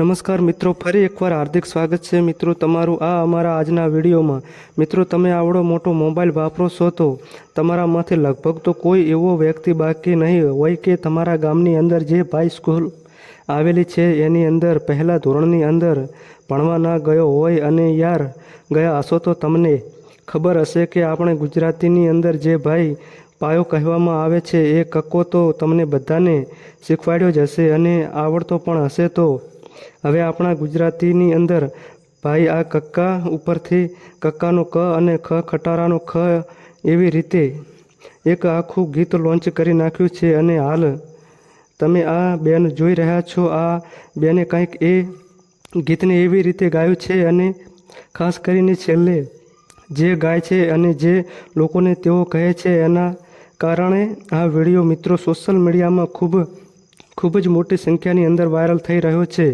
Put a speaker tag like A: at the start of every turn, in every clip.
A: નમસ્કાર મિત્રો, ફરી એકવાર હાર્દિક સ્વાગત છે. મિત્રો, તમારું આ અમારા આજના વિડીયોમાં, મિત્રો, તમે આવડો મોટો મોબાઈલ વાપરો છો તો તમારામાંથી લગભગ તો કોઈ એવો વ્યક્તિ બાકી નહીં હોય કે તમારા ગામની અંદર જે ભાઈ સ્કૂલ આવેલી છે, એની અંદર પહેલાં ધોરણની અંદર ભણવા ના ગયો હોય અને યાર ગયા હશો તો તમને ખબર હશે કે આપણે ગુજરાતીની અંદર જે ભાઈ પાયો કહેવામાં આવે છે, એ કક્કો તો તમને બધાને શીખવાડ્યો જ હશે અને આવડતો પણ હશે તો હવે આપણા ગુજરાતીની અંદર ભાઈ આ કક્કા ઉપરથી કક્કાનો ક અને ખ ખટારાનો ખ એવી રીતે એક આખું ગીત લોન્ચ કરી નાખ્યું છે અને હાલ તમે આ બેન જોઈ રહ્યા છો, આ બેને કંઈક એ ગીતને એવી રીતે ગાયું છે અને ખાસ કરીને છેલ્લે જે ગાય છે અને જે લોકોને તેઓ કહે છે એના કારણે આ વીડિયો મિત્રો સોશિયલ મીડિયામાં ખૂબ ખૂબ જ મોટી સંખ્યાની અંદર વાયરલ થઈ રહ્યો છે.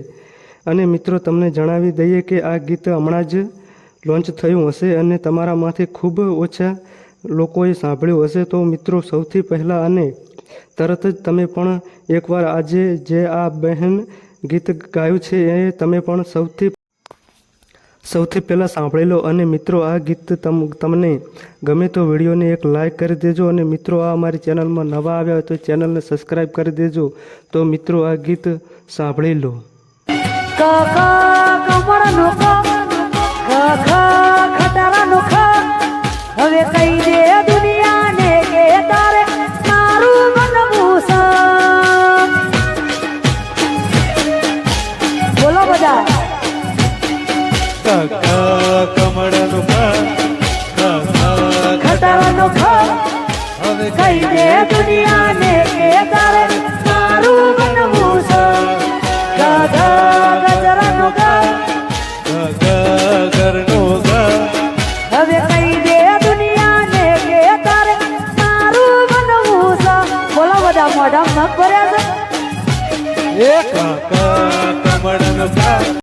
A: અને મિત્રો, તમને જણાવી દઈએ કે આ ગીત હમણાં જ લોન્ચ થયું હશે અને તમારામાંથી ખૂબ ઓછા લોકોએ સાંભળ્યું હશે. તો મિત્રો, સૌથી પહેલાં અને તરત જ તમે પણ એકવાર આજે જે આ બહેન ગીત ગાયું છે એ તમે પણ સૌથી સૌથી પહેલાં સાંભળી લો. અને મિત્રો, આ ગીત તમ, તમને ગમે તો વિડીયોને એક લાઇક કરી દેજો. અને મિત્રો, આ અમારી ચેનલમાં નવા આવ્યા હોય તો ચેનલને સબસ્ક્રાઈબ કરી દેજો. તો મિત્રો, આ ગીત સાંભળી લો.
B: ક ખ કમળનો ક ખ ખ ખટારાનો ખ હવે કહી દે દુનિયાને કે તારે મારું બનવું છે બોલો બધા.
C: કમળનું
B: ખટારાનો ખ
C: હવે
B: કહી દે દુનિયાને કે તારે મારું બનવું છે ભર્યા છે
C: એક